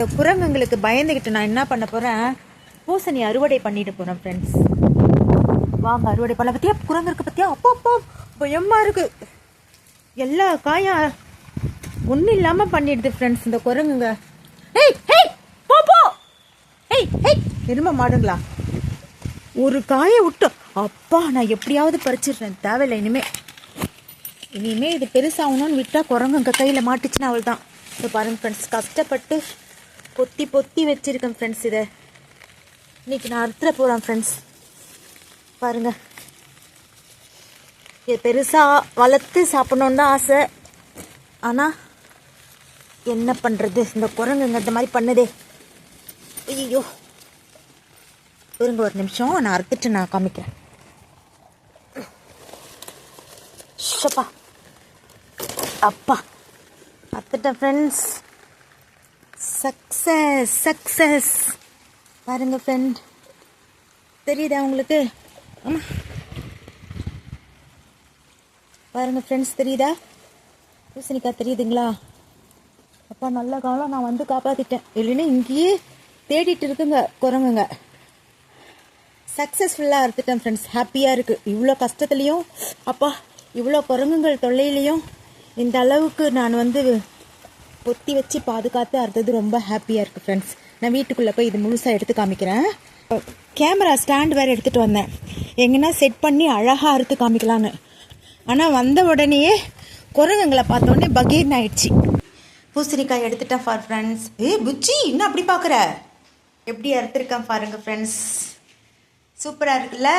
இந்த குரங்குங்களுக்கு பயந்துக்கிட்டு நான் என்ன பண்ண போகிறேன் பூசணி அறுவடை பண்ணிட்டு போகிறேன் ஃப்ரெண்ட்ஸ் வாங்க அறுவடை பண்ண பற்றியா குரங்கு இருக்கு பற்றியா அப்போ அப்போ பயமாக இருக்கு. எல்லா காயும் ஒன்றும் இல்லாமல் பண்ணிடுது ஃப்ரெண்ட்ஸ் இந்த குரங்குங்க. ஏய் ஹேய் போ போ. ஏய் ஹேய் எரும மாடுங்களா? ஒரு காயை விட்டு அப்பா நான் எப்படியாவது பறிச்சிடுறேன். தேவையில்லை இனிமே. இனிமே இது பெருசாகணும்னு விட்டால் குரங்குங்க கையில் மாட்டுச்சுன்னா அவள் தான் இப்போ பாருங்க ஃப்ரெண்ட்ஸ் கஷ்டப்பட்டு பொத்தி பொத்தி வச்சிருக்கேன் ஃப்ரெண்ட்ஸ் இதை. இன்னைக்கு நான் அறுத்துல போகிறேன் ஃப்ரெண்ட்ஸ் பாருங்க. இது பெருசாக வளர்த்து சாப்பிடணுன்னு தான் ஆசை. ஆனால் என்ன பண்ணுறது இந்த குரங்குங்க இந்த மாதிரி பண்ணுதே. ஐயோ இருங்க ஒரு நிமிஷம். நான் அறுத்துட்டு நான் காமிக்கிறேன். ஷப்பா. அப்பா. அத்துட்டேன் ஃப்ரெண்ட்ஸ் சக்ஸஸ் சக்ஸஸ் பாருங்க ஃப்ரெண்ட் தெரியுதா உங்களுக்கு? ஆமாம் பாருங்க ஃப்ரெண்ட்ஸ் தெரியுதா? பூசணிக்காய் தெரியுதுங்களா? அப்பா நல்ல காலம். நான் வந்து காப்பாற்றிட்டேன் இல்லைன்னா இங்கேயே தேடிட்டு இருக்குங்க குரங்குங்க. சக்ஸஸ்ஃபுல்லாக அறுத்துட்டேன் ஃப்ரெண்ட்ஸ் ஹாப்பியாக இருக்குது இவ்வளோ கஷ்டத்துலேயும் அப்பா இவ்வளோ குரங்குங்கள் தொல்லையிலையும் இந்த அளவுக்கு நான் வந்து பொத்தி வச்சு பாதுகாத்து அறுத்தது ரொம்ப ஹாப்பியாக இருக்குது ஃப்ரெண்ட்ஸ் நான் வீட்டுக்குள்ளே போய் இது முழுசாக எடுத்து காமிக்கிறேன். கேமரா ஸ்டாண்ட் வேறு எடுத்துகிட்டு வந்தேன். எங்கன்னா செட் பண்ணி அழகாக அறுத்து காமிக்கலான்னு. ஆனால் வந்த உடனேயே குரங்குங்களை பார்த்த உடனே பகீர்னு ஆயிடுச்சு. பூசணிக்காய் எடுத்துட்டேன் ஃபார் ஃப்ரெண்ட்ஸ் ஏ புச்சி இன்னும் அப்படி பார்க்குற? எப்படி அறுத்துருக்கேன் பாருங்க ஃப்ரெண்ட்ஸ் சூப்பராக இருக்குல்ல?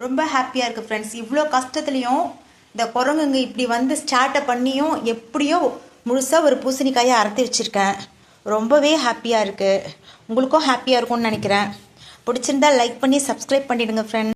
ரொம்ப ஹாப்பியாக இருக்குது ஃப்ரெண்ட்ஸ் இவ்வளோ கஷ்டத்துலேயும் இந்த குரங்குங்க இப்படி வந்து ஸ்டார்ட்டை பண்ணியும் எப்படியோ முழுசாக ஒரு பூசணிக்காயை அறுத்து வச்சுருக்கேன். ரொம்பவே ஹாப்பியாக இருக்குது உங்களுக்கும் ஹாப்பியாக இருக்கும்னு நினைக்கிறேன். பிடிச்சிருந்தா லைக் பண்ணி சப்ஸ்கிரைப் பண்ணிடுங்க ஃப்ரெண்ட்